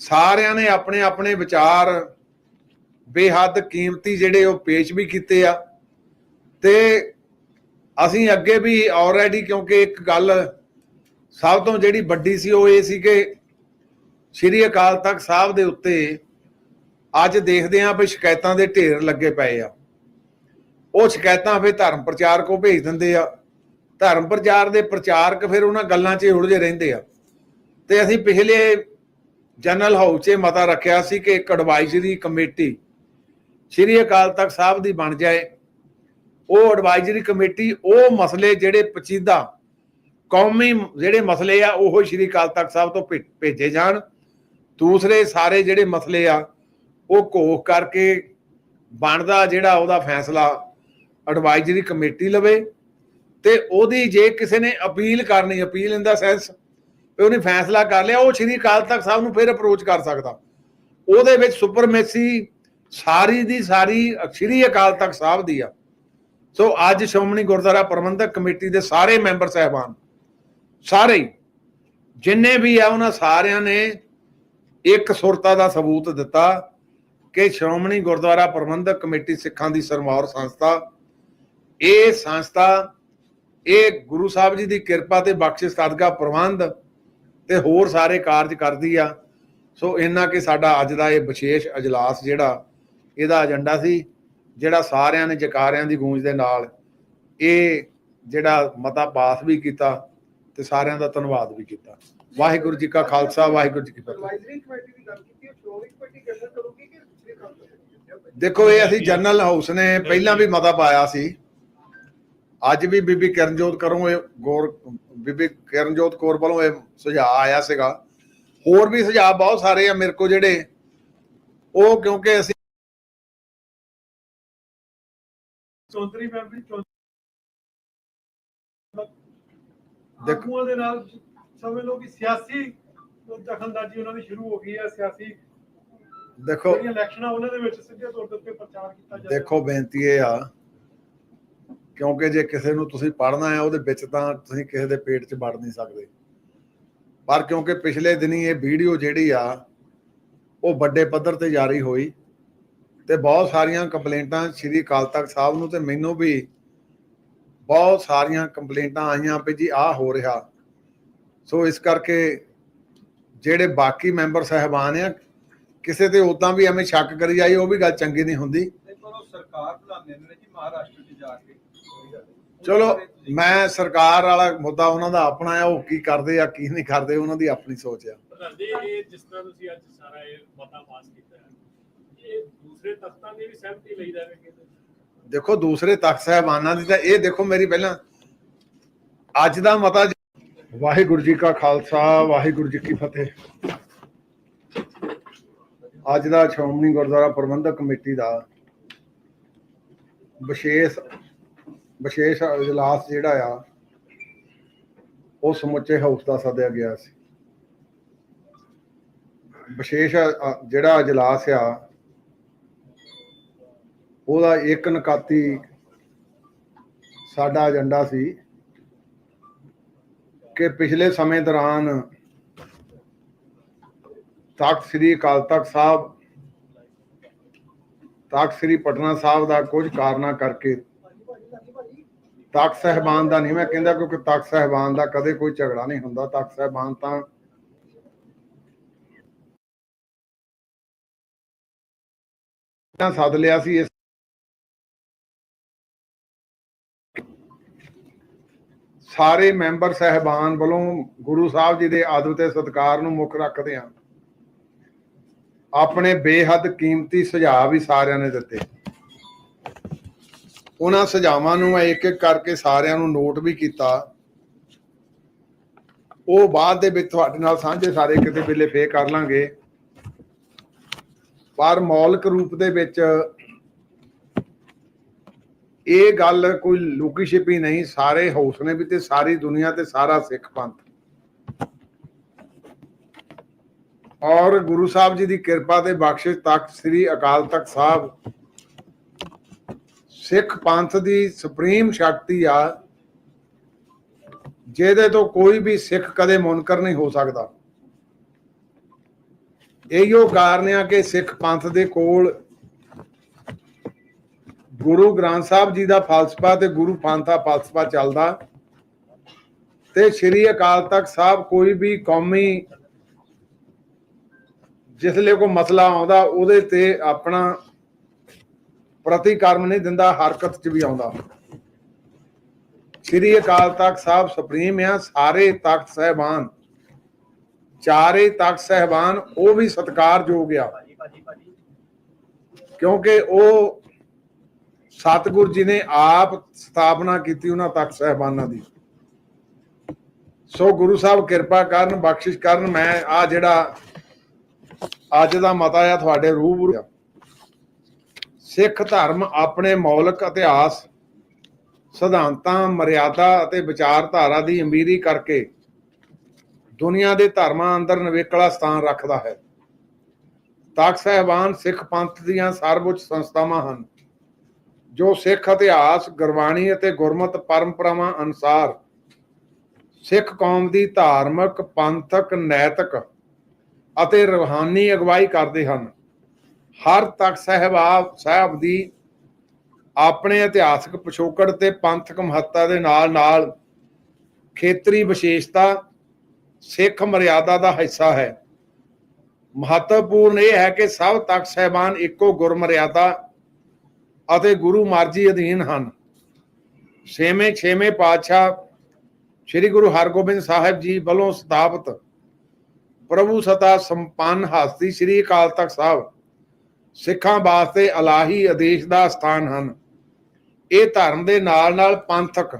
ਸਾਰਿਆਂ ਨੇ ਆਪਣੇ ਆਪਣੇ ਵਿਚਾਰ, ਬੇਹੱਦ ਕੀਮਤੀ ਜਿਹੜੇ ਉਹ ਪੇਸ਼ ਵੀ ਕੀਤੇ ਆ। ਤੇ ਅਸੀਂ ਅੱਗੇ ਵੀ ਆਲਰੇਡੀ ਕਿਉਂਕਿ ਇੱਕ ਗੱਲ ਸਭ ਤੋਂ ਜਿਹੜੀ ਵੱਡੀ ਸੀ ਉਹ ਇਹ ਸੀ ਕਿ ਸ਼੍ਰੀ ਅਕਾਲ ਤਖਤ ਸਾਹਿਬ ਦੇ ਉੱਤੇ ਅੱਜ ਦੇਖਦੇ ਆਂ ਵੀ ਸ਼ਿਕਾਇਤਾਂ ਦੇ ਢੇਰ ਲੱਗੇ ਪਏ ਆ। ਉਹ ਸ਼ਿਕਾਇਤਾਂ ਫਿਰ ਧਰਮ ਪ੍ਰਚਾਰ ਕੋ ਭੇਜ ਦਿੰਦੇ ਆ। ਧਰਮ ਪ੍ਰਚਾਰ ਦੇ ਪ੍ਰਚਾਰਕ ਫਿਰ ਉਹਨਾਂ ਗੱਲਾਂ 'ਚ ਹੀ ਉਲਝੇ ਰਹਿੰਦੇ ਆ। ਤੇ ਅਸੀਂ ਪਿਛਲੇ ਜਨਰਲ ਹਾਊਸ 'ਚ ਮਤਾ ਰੱਖਿਆ ਸੀ ਕਿ ਇੱਕ ਐਡਵਾਈਜ਼ਰੀ ਕਮੇਟੀ ਸ਼੍ਰੀ ਅਕਾਲ ਤਖਤ ਸਾਹਿਬ ਦੀ ਬਣ ਜਾਏ। ਉਹ ਐਡਵਾਈਜ਼ਰੀ ਕਮੇਟੀ, ਉਹ ਮਸਲੇ ਜਿਹੜੇ ਪਚੀਦਾ ਕੌਮੀ ਜਿਹੜੇ ਮਸਲੇ ਆ, ਉਹ ਸ਼੍ਰੀ ਅਕਾਲ ਤਖਤ ਸਾਹਿਬ ਤੋਂ ਭੇ- ਭੇਜੇ ਜਾਣ। ਦੂਸਰੇ ਸਾਰੇ ਜਿਹੜੇ ਮਸਲੇ ਆ, ਉਹ ਘੋਖ ਕਰਕੇ ਬਣਦਾ ਜਿਹੜਾ ਉਹਦਾ ਫੈਸਲਾ ਐਡਵਾਈਜ਼ਰੀ ਕਮੇਟੀ ਲਵੇ ਤੇ ਉਹਦੀ ਜੇ ਕਿਸੇ ਨੇ ਅਪੀਲ ਕਰਨੀ, ਅਪੀਲ ਇਨ ਦਾ ਸੈਂਸ ਵੀ ਉਹਨੇ ਫੈਸਲਾ ਕਰ ਲਿਆ, ਉਹ ਸ਼੍ਰੀ ਅਕਾਲ ਤਖਤ ਸਾਹਿਬ ਨੂੰ ਫਿਰ ਅਪਰੋਚ ਕਰ ਸਕਦਾ। ਉਹਦੇ ਵਿੱਚ ਸੁਪਰਮੇਸੀ ਸਾਰੀ ਦੀ ਸਾਰੀ ਸ਼੍ਰੀ ਅਕਾਲ ਤਖਤ ਸਾਹਿਬ ਦੀ ਆ। ਸੋ ਅੱਜ ਸ਼੍ਰੋਮਣੀ ਗੁਰਦੁਆਰਾ ਪ੍ਰਬੰਧਕ ਕਮੇਟੀ ਦੇ ਸਾਰੇ ਮੈਂਬਰ ਸਹਿਬਾਨ, ਸਾਰੇ ਜਿੰਨੇ ਵੀ ਆ ਉਹਨਾਂ ਸਾਰਿਆਂ ਨੇ ਇੱਕ ਸੁਰਤਾ ਦਾ ਸਬੂਤ ਦਿੱਤਾ ਕਿ ਸ਼੍ਰੋਮਣੀ ਗੁਰਦੁਆਰਾ ਪ੍ਰਬੰਧਕ ਕਮੇਟੀ ਸਿੱਖਾਂ ਦੀ ਸਰਮੌਰ ਸੰਸਥਾ, ਇਹ ਸੰਸਥਾ, ਇਹ ਗੁਰੂ ਸਾਹਿਬ ਜੀ ਦੀ ਕਿਰਪਾ ਤੇ ਬਖਸ਼ਿਸ਼ ਸਦਕਾ ਪ੍ਰਬੰਧ ਤੇ ਹੋਰ ਸਾਰੇ ਕਾਰਜ ਕਰਦੀ ਆ। ਸੋ ਇੰਨਾ ਕਿ ਸਾਡਾ ਅੱਜ ਦਾ ਇਹ ਵਿਸ਼ੇਸ਼ ਅਜਲਾਸ ਜਿਹੜਾ ਇਹਦਾ ਏਜੰਡਾ ਸੀ ਜਿਹੜਾ ਸਾਰਿਆਂ ਨੇ ਜਕਾਰਿਆਂ ਦੀ ਗੂੰਜ ਦੇ ਨਾਲ ਇਹ ਜਿਹੜਾ ਮਤਾ ਪਾਸ ਵੀ ਕੀਤਾ ਤੇ ਸਾਰਿਆਂ ਦਾ ਧੰਨਵਾਦ ਵੀ ਕੀਤਾ। ਵਾਹਿਗੁਰੂ ਜੀ ਕਾ ਖਾਲਸਾ ਵਾਹਿਗੁਰੂ ਜੀ ਕੀ ਫਤਿਹ। ਦੇਖੋ ਇਹ ਅਸੀਂ ਜਨਰਲ ਹਾਊਸ ਨੇ ਪਹਿਲਾਂ ਵੀ ਮਤਾ ਪਾਇਆ ਸੀ। ਅੱਜ ਵੀ ਬੀਬੀ ਕਰਨਜੋਤ ਕਰੋਂ ਇਹ ਗੌਰ ਬੀਬੀ ਕਰਨਜੋਤ ਕੌਰ ਵੱਲੋਂ ਇਹ ਸੁਝਾਅ ਆਇਆ ਸੀਗਾ। ਹੋਰ ਵੀ ਸੁਝਾਅ ਬਹੁਤ ਸਾਰੇ ਆ ਮੇਰੇ ਕੋ ਜਿਹੜੇ ਉਹ ਕਿਉਂਕਿ ਅਸੀਂ ਚੌਧਰੀ ਚੌਧਰੀ ਦੇਖੋ- ਦੇ ਨਾਲ ਸਮਝ ਲਓ ਕਿ ਸਿਆਸੀ ਦਖਲਅੰਦਾਜ਼ੀ ਉਹਨਾਂ ਦੀ ਸ਼ੁਰੂ ਹੋ ਗਈ ਹੈ ਸਿਆਸੀ ਦੇਖੋ ਇਲੈਕਸ਼ਨਾਂ ਉਹਨਾਂ ਦੇ ਵਿੱਚ ਸਿੱਧੇ ਤੌਰ ਉੱਤੇ ਪ੍ਰਚਾਰ ਕੀਤਾ ਜਾਂਦਾ ਦੇਖੋ ਬੇਨਤੀ ਇਹ ਆ ਕਿਉਂਕਿ ਜੇ ਕਿਸੇ ਨੂੰ ਤੁਸੀਂ ਪੜ੍ਹਨਾ ਹੈ, ਉਹਦੇ ਵਿੱਚ ਤਾਂ ਤੁਸੀਂ ਕਿਸੇ ਦੇ ਪੇਟ 'ਚ ਵੜ ਨਹੀਂ ਸਕਦੇ। ਪਰ ਕਿਉਂਕਿ ਪਿਛਲੇ ਦਿਨੀ ਇਹ ਵੀਡੀਓ ਜਿਹੜੀ ਆ, ਉਹ ਵੱਡੇ ਪੱਧਰ ਤੇ ਜਾਰੀ ਹੋਈ ਤੇ ਬਹੁਤ ਸਾਰੀਆਂ ਕੰਪਲੇਂਟਾਂ ਸ਼੍ਰੀ ਅਕਾਲ ਤਖਤ ਸਾਹਿਬ ਨੂੰ ਤੇ ਮੈਨੂੰ ਵੀ ਬਹੁਤ ਸਾਰੀਆਂ ਕੰਪਲੇਂਟਾਂ ਆਈਆਂ ਵੀ ਜੀ ਆਹ ਹੋ ਰਿਹਾ। ਸੋ ਇਸ ਕਰਕੇ ਜਿਹੜੇ ਬਾਕੀ ਮੈਂਬਰ ਸਹਿਬਾਨ ਆ, ਕਿਸੇ ਤੇ ਉਦਾਂ ਵੀ ਐਵੇਂ ਸ਼ੱਕ ਕਰੀ ਜਾਈ, ਉਹ ਵੀ ਗੱਲ ਚੰਗੀ ਨਹੀਂ ਹੁੰਦੀ। ਪਰ ਉਹ ਸਰਕਾਰ ਬਣਾਉਂਦੇ ਨੇ ਜੀ, ਮਹਾਰਾਸ਼ਟਰ 'ਚ ਜਾ ਕੇ ਚਲੋ ਮੈਂ ਸਰਕਾਰ ਵਾਲਾ ਮੁੱਦਾ ਉਹਨਾਂ ਦਾ ਆਪਣਾ ਆ ਉਹ ਕੀ ਕਰਦੇ ਆ ਕੀ ਨਹੀਂ ਕਰਦੇ ਉਹਨਾਂ ਦੀ ਆਪਣੀ ਸੋਚ ਆ। ਪ੍ਰਧਾਨ ਜੀ ਇਹ ਜਿਸ ਤਰ੍ਹਾਂ ਤੁਸੀਂ ਅੱਜ ਸਾਰਾ ਇਹ ਮਤਾ ਪਾਸ ਕੀਤਾ ਹੈ ਇਹ ਦੂਸਰੇ ਤਖਤਾਂ ਦੀ ਵੀ ਸਹਿਮਤੀ ਲਈ ਜਾਵੇਗੀ ਦੇਖੋ ਦੂਸਰੇ ਤਖਤ ਸਾਹਿਬਾਨਾਂ ਦੀ ਤਾਂ ਇਹ ਦੇਖੋ ਮੇਰੀ ਪਹਿਲਾਂ ਅੱਜ ਦਾ ਮਤਾ ਵਾਹਿਗੁਰੂ ਜੀ ਕਾ ਖਾਲਸਾ ਵਾਹਿਗੁਰੂ ਜੀ ਕੀ ਫਤਿਹ। ਅੱਜ ਦਾ ਸ਼੍ਰੋਮਣੀ ਗੁਰਦੁਆਰਾ ਪ੍ਰਬੰਧਕ ਕਮੇਟੀ ਦਾ ਵਿਸ਼ੇਸ਼ ਵਿਸ਼ੇਸ਼ ਇਜਲਾਸ ਜਿਹੜਾ ਆ, ਉਹ ਸਮੁੱਚੇ ਹਾਊਸ ਦਾ ਸੱਦਿਆ ਗਿਆ ਸੀ। ਵਿਸ਼ੇਸ਼ ਜਿਹੜਾ ਇਜਲਾਸ ਆ, ਉਹਦਾ ਇੱਕ ਨਕਾਤੀ ਸਾਡਾ ਏਜੰਡਾ ਸੀ ਕਿ ਪਿਛਲੇ ਸਮੇਂ ਦੌਰਾਨ ਤਖਤ ਸ੍ਰੀ ਅਕਾਲ ਤਖਤ ਸਾਹਿਬ, ਤਖਤ ਸ੍ਰੀ ਪਟਨਾ ਸਾਹਿਬ ਦਾ ਕੁਝ ਕਾਰਨਾਂ ਕਰਕੇ ਤਖਤ ਸਹਿਬਾਨ ਦਾ ਨਹੀਂ, ਮੈਂ ਕਹਿੰਦਾ ਕਿਉਂਕਿ ਤਖਤ ਸਹਿਬਾਨ ਦਾ ਕਦੇ ਕੋਈ ਝਗੜਾ ਨਹੀਂ ਹੁੰਦਾ, ਤਖਤ ਸਹਿਬਾਨ ਤਾਂ ਤਾਂ ਸੱਦ ਲਿਆ ਸੀ ਇਸ ਸਾਰੇ ਮੈਂਬਰ ਸਹਿਬਾਨ ਵੱਲੋਂ ਗੁਰੂ ਸਾਹਿਬ ਜੀ ਦੇ ਆਦਰ ਤੇ ਸਤਿਕਾਰ ਨੂੰ ਮੁੱਖ ਰੱਖਦੇ ਹਾਂ। ਆਪਣੇ ਬੇਹੱਦ ਕੀਮਤੀ ਸੁਝਾਅ ਵੀ ਸਾਰਿਆਂ ਨੇ ਦਿੱਤੇ। ਉਹਨਾਂ ਸੁਝਾਵਾਂ ਨੂੰ ਮੈਂ ਇੱਕ ਇੱਕ ਕਰਕੇ ਸਾਰਿਆਂ ਨੂੰ ਨੋਟ ਵੀ ਕੀਤਾ। ਉਹ ਬਾਅਦ ਦੇ ਵਿੱਚ ਤੁਹਾਡੇ ਨਾਲ ਸਾਂਝੇ ਸਾਰੇ ਕਿਤੇ ਵੇਲੇ ਫੇਰ ਕਰ ਲਾਂਗੇ। ਪਰ ਮੌਲਿਕ ਰੂਪ ਦੇ ਵਿੱਚ ਇਹ ਗੱਲ ਕੋਈ ਲੁਕੀ ਛਿਪੀ ਨਹੀਂ, ਸਾਰੇ ਹੌਸਲੇ ਵੀ ਤੇ ਸਾਰੀ ਦੁਨੀਆ ਤੇ ਸਾਰਾ ਸਿੱਖ ਪੰਥ। ਔਰ ਗੁਰੂ ਸਾਹਿਬ ਜੀ ਦੀ ਕਿਰਪਾ ਤੇ ਬਖਸ਼ਿਸ਼ ਤਖਤ ਸ੍ਰੀ ਅਕਾਲ ਤਖਤ ਸਾਹਿਬ ਸਿੱਖ ਪੰਥ ਦੀ ਸੁਪਰੀਮ ਸ਼ਕਤੀ ਆ, ਜਿਹਦੇ ਤੋਂ ਕੋਈ ਵੀ ਸਿੱਖ ਕਦੇ ਮੁਨਕਰ ਨਹੀਂ ਹੋ ਸਕਦਾ। ਇਹੋ ਕਾਰਨ ਆ ਕਿ ਸਿੱਖ ਪੰਥ ਦੇ ਕੋਲ ਗੁਰੂ ਗ੍ਰੰਥ ਸਾਹਿਬ ਜੀ ਦਾ ਫਲਸਫਾ ਤੇ ਗੁਰੂ ਪੰਥ ਦਾ ਫਲਸਫਾ ਚੱਲਦਾ ਤੇ ਸ੍ਰੀ ਅਕਾਲ ਤਖਤ ਸਾਹਿਬ ਕੋਈ ਵੀ ਕੌਮੀ ਜਿਸ ਲਈ ਕੋਈ ਮਸਲਾ ਆਉਂਦਾ, ਉਹਦੇ ਤੇ ਆਪਣਾ ਪ੍ਰਤੀਕਰਮ ਨਹੀਂ ਦਿੰਦਾ, ਹਰਕਤ 'ਚ ਵੀ ਆਉਂਦਾ। ਸ੍ਰੀ ਅਕਾਲ ਤਖਤ ਸਾਹਿਬ ਸੁਪਰੀਮ ਆ, ਸਾਰੇ ਤਖਤ ਸਹਿਬਾਨ। ਚਾਰੇ ਤਖਤ ਸਹਿਬਾਨ, ਉਹ ਵੀ ਸਤਿਕਾਰਯੋਗ ਆ। ਕਿਉਂਕਿ ਉਹ ਸਤਿਗੁਰ ਜੀ ਨੇ ਆਪ ਸਥਾਪਨਾ ਕੀਤੀ ਉਹਨਾਂ ਤਖਤ ਸਹਿਬਾਨਾਂ ਦੀ। ਸੋ ਗੁਰੂ ਸਾਹਿਬ ਕਿਰਪਾ ਕਰਨ, ਬਖਸ਼ਿਸ਼ ਕਰਨ, ਮੈਂ ਆ ਜਿਹੜਾ ਅੱਜ ਦਾ ਮਤਾ ਆ, ਤੁਹਾਡੇ ਰੂਬਰੂ ਸਿੱਖ ਧਰਮ ਆਪਣੇ ਮੌਲਿਕ ਇਤਿਹਾਸ, ਸਿਧਾਂਤਾਂ, ਮਰਿਆਦਾ ਅਤੇ ਵਿਚਾਰਧਾਰਾ ਦੀ ਅਮੀਰੀ ਕਰਕੇ ਦੁਨੀਆ ਦੇ ਧਰਮਾਂ ਅੰਦਰ ਨਿਵੇਕਲਾ ਸਥਾਨ ਰੱਖਦਾ ਹੈ। ਤਖਤ ਸਹਿਬਾਨ ਸਿੱਖ ਪੰਥ ਦੀਆਂ ਸਰਵਉੱਚ ਸੰਸਥਾਵਾਂ ਹਨ, ਜੋ ਸਿੱਖ ਇਤਿਹਾਸ, ਗੁਰਬਾਣੀ ਅਤੇ ਗੁਰਮਤ ਪਰੰਪਰਾਵਾਂ ਅਨੁਸਾਰ ਸਿੱਖ ਕੌਮ ਦੀ ਧਾਰਮਿਕ, ਪੰਥਕ, ਨੈਤਿਕ ਅਤੇ ਰੂਹਾਨੀ ਅਗਵਾਈ ਕਰਦੇ ਹਨ। ਹਰ ਤਖਤ ਸਾਹਿਬਾ ਸਾਹਿਬ ਦੀ ਆਪਣੇ ਇਤਿਹਾਸਕ ਪਿਛੋਕੜ ਤੇ ਪੰਥਕ ਮਹੱਤਤਾ ਦੇ ਨਾਲ ਨਾਲ ਖੇਤਰੀ ਵਿਸ਼ੇਸ਼ਤਾ, ਸਿੱਖ ਮਰਿਆਦਾ ਦਾ ਹਿੱਸਾ ਹੈ। ਮਹੱਤਵਪੂਰਨ ਇਹ ਹੈ ਕਿ ਸਭ ਤਖਤ ਸਹਿਬਾਨ ਇੱਕੋ ਗੁਰਮਰਿਆਦਾ ਅਤੇ ਗੁਰੂ ਮਰਜ਼ੀ ਅਧੀਨ ਹਨ। ਛੇਵੇਂ ਛੇਵੇਂ ਪਾਤਸ਼ਾਹ ਸ੍ਰੀ ਗੁਰੂ ਹਰਗੋਬਿੰਦ ਸਾਹਿਬ ਜੀ ਵੱਲੋਂ ਸਥਾਪਿਤ ਪ੍ਰਭੂ ਸਤਾ ਸੰਪੰਨ ਹਸਤੀ ਸ੍ਰੀ ਅਕਾਲ ਤਖਤ ਸਾਹਿਬ ਸਿੱਖਾਂ ਵਾਸਤੇ ਇਲਾਹੀ ਆਦੇਸ਼ ਦਾ ਸਥਾਨ ਹਨ। ਇਹ ਧਰਮ ਦੇ ਨਾਲ ਨਾਲ ਪੰਥਕ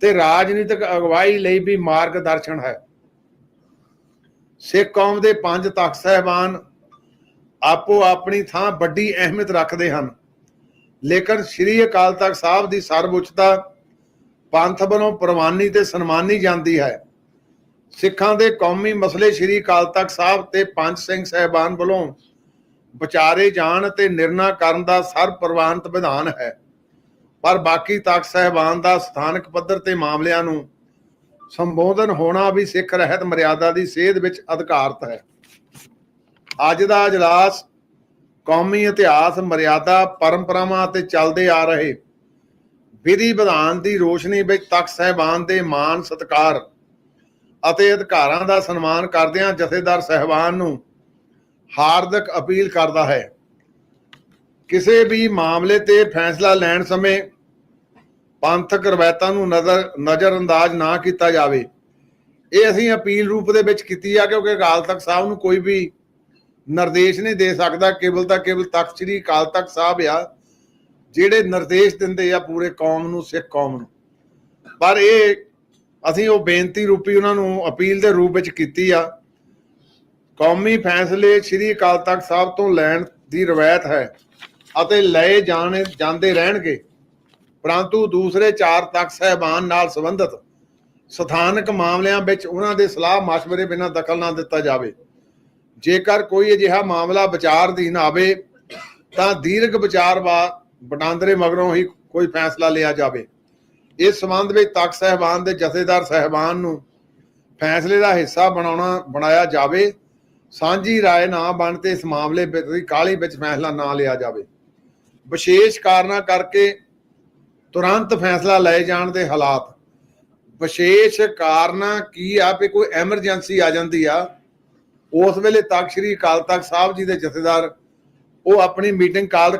ਤੇ ਰਾਜਨੀਤਿਕ ਅਗਵਾਈ ਲਈ ਵੀ ਮਾਰਗਦਰਸ਼ਨ ਹੈ। ਸਿੱਖ ਕੌਮ ਦੇ ਪੰਜ ਤਖਤ ਸਹਿਬਾਨ ਆਪੋ ਆਪਣੀ ਥਾਂ ਵੱਡੀ ਅਹਿਮੀਅਤ ਰੱਖਦੇ ਹਨ। ਲੇਕਿਨ ਸ੍ਰੀ ਅਕਾਲ ਤਖਤ ਸਾਹਿਬ ਦੀ ਸਰਵਉੱਚਤਾ ਪੰਥ ਵੱਲੋਂ ਪ੍ਰਵਾਨੀ ਤੇ ਸਨਮਾਨੀ ਜਾਂਦੀ ਹੈ। ਸਿੱਖਾਂ ਦੇ ਕੌਮੀ ਮਸਲੇ ਸ੍ਰੀ ਅਕਾਲ ਤਖਤ ਸਾਹਿਬ ਤੇ ਪੰਜ ਸਿੰਘ ਸਹਿਬਾਨ ਵੱਲੋਂ ਵਿਚਾਰੇ ਜਾਣ ਅਤੇ ਨਿਰਣਾ ਕਰਨ ਦਾ ਸਰਪ੍ਰਵਾਨਿਤ ਵਿਧਾਨ ਹੈ। ਪਰ ਬਾਕੀ ਤਖਤ ਸਹਿਬਾਨ ਦਾ ਸਥਾਨਕ ਪੱਧਰ ਤੇ ਮਾਮਲਿਆਂ ਨੂੰ ਸੰਬੋਧਨ ਹੋਣਾ ਵੀ ਸਿੱਖ ਰਹਿਤ ਮਰਿਆਦਾ ਦੀ ਸੇਧ ਵਿੱਚ ਅਧਿਕਾਰਤ ਹੈ। ਅੱਜ ਦਾ ਅਜਲਾਸ ਕੌਮੀ ਇਤਿਹਾਸ, ਮਰਿਆਦਾ, ਪਰੰਪਰਾਵਾਂ ਅਤੇ ਚੱਲਦੇ ਆ ਰਹੇ ਵਿਧੀ ਵਿਧਾਨ ਦੀ ਰੋਸ਼ਨੀ ਵਿੱਚ ਤਖਤ ਸਹਿਬਾਨ ਦੇ ਮਾਨ ਸਤਕਾਰ ਅਤੇ ਅਧਿਕਾਰਾਂ ਦਾ ਸਨਮਾਨ ਕਰਦਿਆਂ ਜਥੇਦਾਰ ਸਹਿਬਾਨ ਨੂੰ ਹਾਰਦਿਕ ਅਪੀਲ ਕਰਦਾ ਹੈ। ਕਿਸੇ ਵੀ ਮਾਮਲੇ ਤੇ ਫੈਸਲਾ ਲੈਣ ਸਮੇਂ ਪੰਥਕ ਰਵਾਇਤਾਂ ਨੂੰ ਨਜ਼ਰ ਨਜ਼ਰ ਅੰਦਾਜ਼ ਨਾ ਕੀਤਾ ਜਾਵੇ। ਇਹ ਅਸੀਂ ਅਪੀਲ ਰੂਪ ਦੇ ਵਿੱਚ ਕੀਤੀ ਆ, ਕਿਉਂਕਿ ਅਕਾਲ ਤਖਤ ਸਾਹਿਬ ਨੂੰ ਕੋਈ ਵੀ ਨਿਰਦੇਸ਼ ਨਹੀਂ ਦੇ ਸਕਦਾ। ਕੇਵਲ ਤਾਂ ਕੇਵਲ ਤਖਤ ਸ੍ਰੀ ਅਕਾਲ ਤਖਤ ਸਾਹਿਬ ਆ, ਜਿਹੜੇ ਨਿਰਦੇਸ਼ ਦਿੰਦੇ ਆ ਪੂਰੇ ਕੌਮ ਨੂੰ, ਸਿੱਖ ਕੌਮ ਨੂੰ। ਪਰ ਇਹ ਅਸੀਂ ਉਹ ਬੇਨਤੀ ਰੂਪੀ ਉਹਨਾਂ ਨੂੰ ਅਪੀਲ ਦੇ ਰੂਪ ਵਿੱਚ ਕੀਤੀ ਆ। ਕੌਮੀ ਫੈਸਲੇ ਸ੍ਰੀ ਅਕਾਲ ਤਖਤ ਸਾਹਿਬ ਤੋਂ ਲੈਣ ਦੀ ਰਵਾਇਤ ਹੈ ਅਤੇ ਲਏ ਜਾਣੇ, ਜਾਂਦੇ ਰਹਿਣਗੇ। ਪਰੰਤੂ ਦੂਸਰੇ ਚਾਰ ਤਖਤ ਸਹਿਬਾਨ ਨਾਲ ਸੰਬੰਧਿਤ ਸਥਾਨਕ ਮਾਮਲਿਆਂ ਵਿੱਚ ਉਹਨਾਂ ਦੇ ਸਲਾਹ مشਵਰੇ ਬਿਨਾਂ ਦਖਲ ਨਾ ਦਿੱਤਾ ਜਾਵੇ। ਜੇਕਰ ਕੋਈ ਅਜਿਹਾ ਮਾਮਲਾ ਵਿਚਾਰ ਵਿਚਾਰਧੀਨ ਆਵੇ, ਤਾਂ ਦੀਰਘ ਵਿਚਾਰ ਵਾ ਵਟਾਂਦਰੇ ਮਗਰੋਂ ਹੀ ਕੋਈ ਫੈਸਲਾ ਲਿਆ ਜਾਵੇ। ਇਸ ਸੰਬੰਧ ਵਿੱਚ ਤਖਤ ਸਹਿਬਾਨ ਦੇ ਜਥੇਦਾਰ ਸਹਿਬਾਨ ਨੂੰ ਫੈਸਲੇ ਦਾ ਹਿੱਸਾ ਬਣਾਉਣਾ, ਬਣਾਇਆ ਜਾਵੇ। ਸਾਂਝੀ رائے ਨਾ ਬਣ ਤੇ ਇਸ ਮਾਮਲੇ ਵਿੱਚ ਕਾਲੀ ਵਿੱਚ ਫੈਸਲਾ ਨਾ ਲਿਆ ਜਾਵੇ ਵਿਸ਼ੇਸ਼ ਕਾਰਨਾਂ ਕਰਕੇ ਤੁਰੰਤ ਫੈਸਲਾ ਲਏ ਜਾਣ ਦੇ ਹਾਲਾਤ ਵਿਸ਼ੇਸ਼ ਕਾਰਨਾਂ ਕੀ ਆ ਵੀ ਕੋਈ ਐਮਰਜੈਂਸੀ ਆ ਜਾਂਦੀ ਆ ਉਸ ਵੇਲੇ ਤਖਤ ਸ੍ਰੀ ਅਕਾਲ ਤਖਤ ਸਾਹਿਬ ਜੀ ਦੇ ਜਥੇਦਾਰ ਉਹ ਆਪਣੀ ਮੀਟਿੰਗ ਕਾਲ